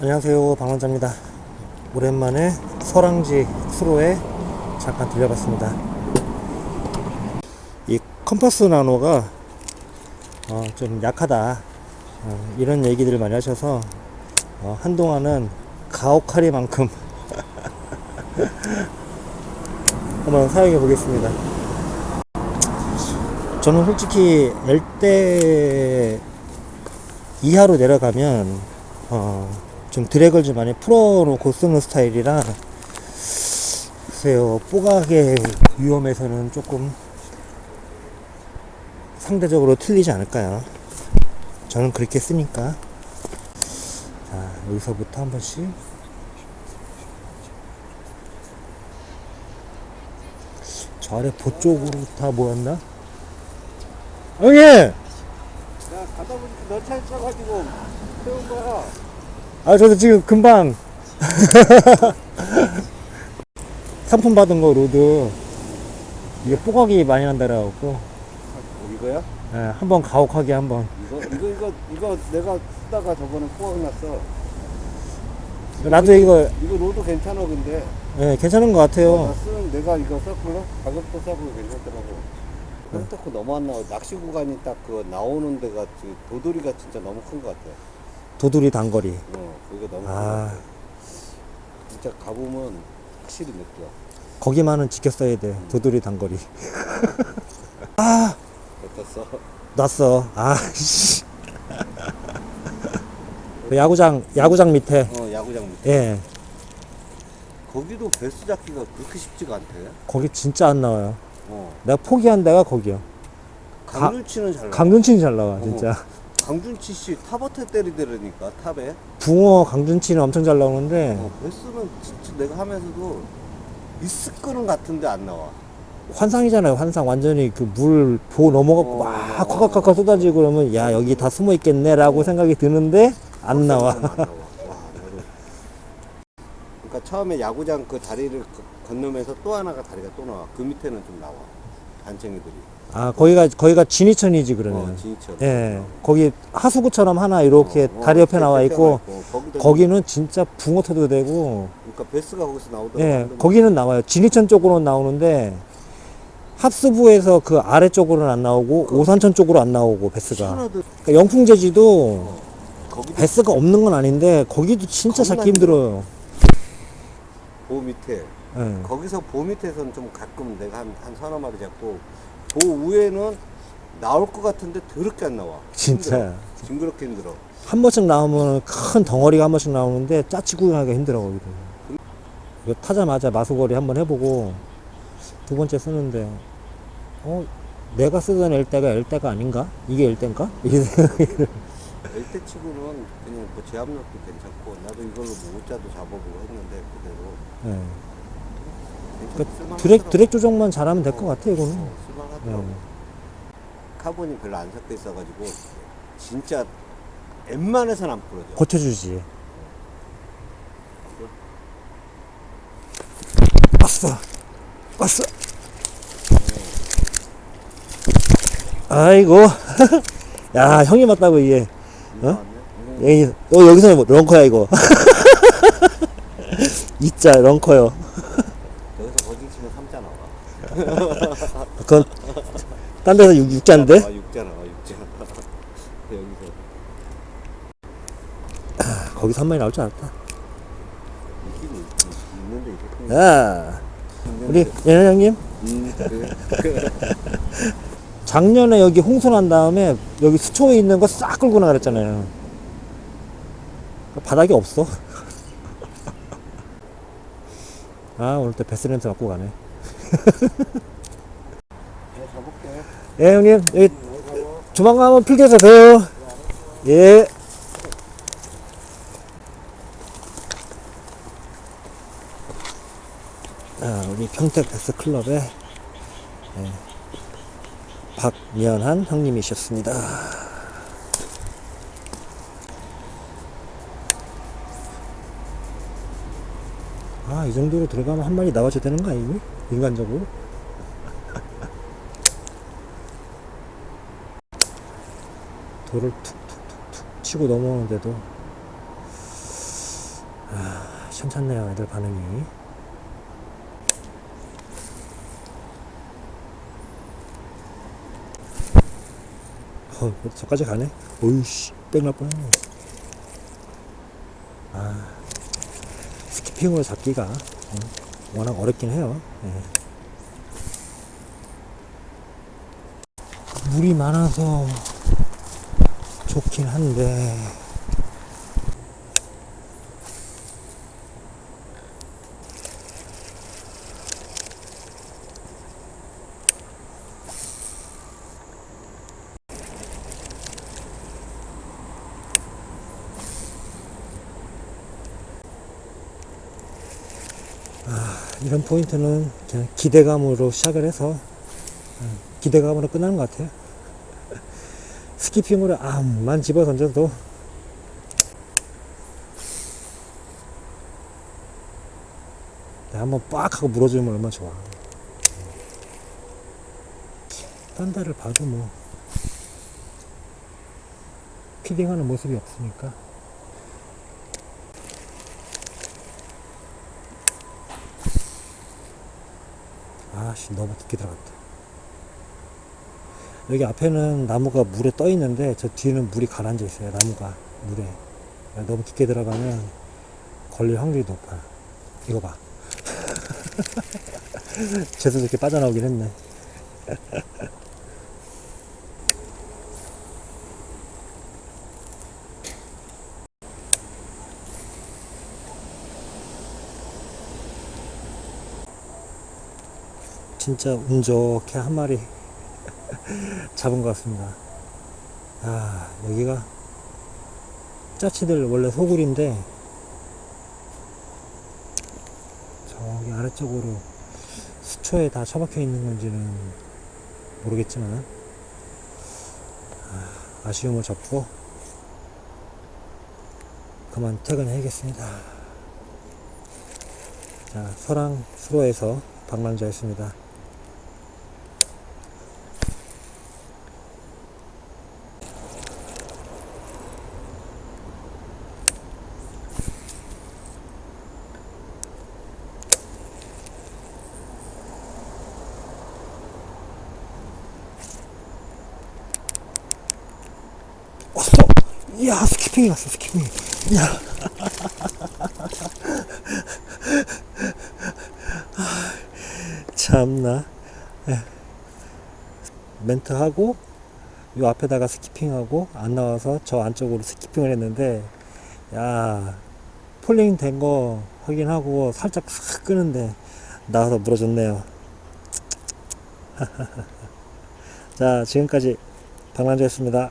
안녕하세요 방랑자입니다. 오랜만에 설왕지 수로에 잠깐 들려봤습니다. 이 컴퍼스 나노가 어, 좀 약하다 어, 이런 얘기들을 많이 하셔서 어, 한동안은 가오카리만큼 한번 사용해 보겠습니다. 저는 솔직히 L대 이하로 내려가면 어, 좀 드랙을 좀 많이 풀어놓고 쓰는 스타일이라 글쎄요 뽀각의 위험에서는 조금 상대적으로 틀리지 않을까요 저는 그렇게 쓰니까 자 여기서부터 한 번씩 저 아래 보 쪽으로 다 모였나? 형님! 야 가다 보니까 너차 있어가지고 세운 거야. 아, 저도 지금 금방 상품 받은 거 로드 이게 뽀각이 많이 난다 그래갖고 어, 이거야? 예, 한번 가혹하게 한번 이거 이거 이거 이거 내가 쓰다가 저번에 포항 났어. 나도 이거 이거 로드 괜찮아 근데. 예, 괜찮은 것 나 같아요 쓰는 내가 이거 썼거든. 가격도 싸고 괜찮더라고. 홈테크 너무 안 나와. 낚시 구간이 딱 그 나오는 데가 그 도돌이가 진짜 너무 큰 것 같아. 도두리 단거리 어, 그거 너무 아 같아. 진짜 가보면 확실히 느껴. 거기만은 지켰어야 돼 도두리 단거리 아 어땠어? 났어 아 씨 그 야구장 야구장 밑에 어 야구장 밑에. 예 거기도 배수 잡기가 그렇게 쉽지가 않대. 거기 진짜 안 나와요 어. 내가 포기한 데가 거기야 강준치는 잘 나와. 강준치는 잘 나와 진짜 강준치 씨 탑어택 때리더라니까 탑에. 붕어 강준치는 엄청 잘 나오는데. 어, 베스는 진짜 내가 하면서도 미스끄는 같은데 안 나와. 환상이잖아요 환상. 완전히 그 물 보 넘어가고 어, 막 어, 콱콱콱콱 쏟아지고 그러면 야 여기 다 숨어 있겠네 라고 생각이 드는데 안 나와 안 나와. 와. 그러니까 처음에 야구장 그 다리를 거- 건너면서 또 하나가 다리가 또 나와. 그 밑에는 좀 나와. 단챙이들이 아 거기가 거기가 진이천이지 그러면. 어, 진이처럼 예 거기 하수구처럼 하나 이렇게 어, 어, 다리 옆에 때- 나와 있고 거기도 거기는 진짜 붕어 터도 되고 그러니까 베스가 거기서 나오더라고 예 거기는 나와요. 진이천 쪽으로는 나오는데 합수부에서 그 아래쪽으로는 안 나오고 오산천 쪽으로 안 나오고 베스가. 그러니까 영풍제지도 거기도 베스가 없는 건 아닌데 거기도 진짜 찾기 힘들어요. 보 밑에. 예. 거기서 보 밑에서는 좀 가끔 내가 한, 한 서너 마리 잡고 보 위에는 나올 것 같은데 더럽게 안 나와 진짜. 힘들어. 징그럽게 힘들어 한 번씩 나오면 큰 덩어리가 한 번씩 나오는데 짜치 구경하기가 힘들어 거기도. 이거 타자마자 마수거리 한 번 해보고 두 번째 쓰는데 어 내가 쓰던 엘대가 엘대가 아닌가? 이게 엘대인가? 이게. 엘대 치고는 그냥 뭐 제압력도 괜찮고 나도 이걸로 뭐 오자도 잡아보고 했는데 그대로 예. 괜찮- 그 쓸만하더라고. 드랙 드랙 조정만 잘하면 될 것 같아 이거는. 예. 카본이 별로 안 섞여 있어가지고 진짜 웬만해선 안 부러져 고쳐주지. 왔어. 왔어. 아이고. 야, 형이 맞다고, 이게. 어? 여기, 어, 여기서 뭐 런커야, 이거. 이자, 런커요. 여기서 거짓 치면 3자 나와 그건, 딴 데서 육, 육자인데? 아 6자 나와 6자 여기서 거기서 한 마리 나올 줄 알았다. 야, 우리. 예나 형님? 음, 그래. 작년에 여기 홍수 난 다음에 여기 수초에 있는 거 싹 끌고 나가 그랬잖아요. 바닥이 없어. 아, 오늘 또 베스 렌트 갖고 가네. 예, 형님. 가봐. 조만간 한번 필드에서 봬요. 예. 아, 우리 평택 베스 클럽의 예, 박미연한 형님이셨습니다. 아, 이 정도로 들어가면 한 마리 나와줘야 되는 거 아니니? 인간적으로? 돌을 툭툭툭툭 치고 넘어오는데도 아, 괜찮네요, 애들 반응이. 어, 저까지 가네? 오이씨, 뺑날 뻔했네. 아, 스키핑으로 잡기가 어, 워낙 어렵긴 해요. 예. 물이 많아서 좋긴 한데, 이런 포인트는 그냥 기대감으로 시작을 해서 음, 기대감으로 끝나는 것 같아요. 스키핑으로 암만 집어 던져도 네, 한번 빡 하고 물어주면 얼마나 좋아. 딴 데를 봐도 뭐 피딩하는 모습이 없으니까 아씨 너무 깊게 들어갔다 여기 앞에는 나무가 물에 떠 있는데 저 뒤에는 물이 가라앉아 있어요 나무가. 물에. 너무 깊게 들어가면 걸릴 확률이 높아. 이거 봐. 재수 좋게 빠져나오긴 했네. 진짜 운 좋게 한 마리 잡은 것 같습니다. 아, 여기가 짜치들 원래 소굴인데 저기 아래쪽으로 수초에 다 처박혀 있는 건지는 모르겠지만 아, 아쉬움을 접고 그만 퇴근해야겠습니다. 자, 서랑 수로에서 방랑자였습니다. 이야, 스키핑이 왔어, 스키핑. 이야. 아, 참나. 예. 멘트하고, 요 앞에다가 스키핑하고, 안 나와서 저 안쪽으로 스키핑을 했는데, 야, 폴링 된 거 확인하고 살짝 싹 끄는데, 나와서 물어줬네요. 자, 지금까지 방랑자였습니다.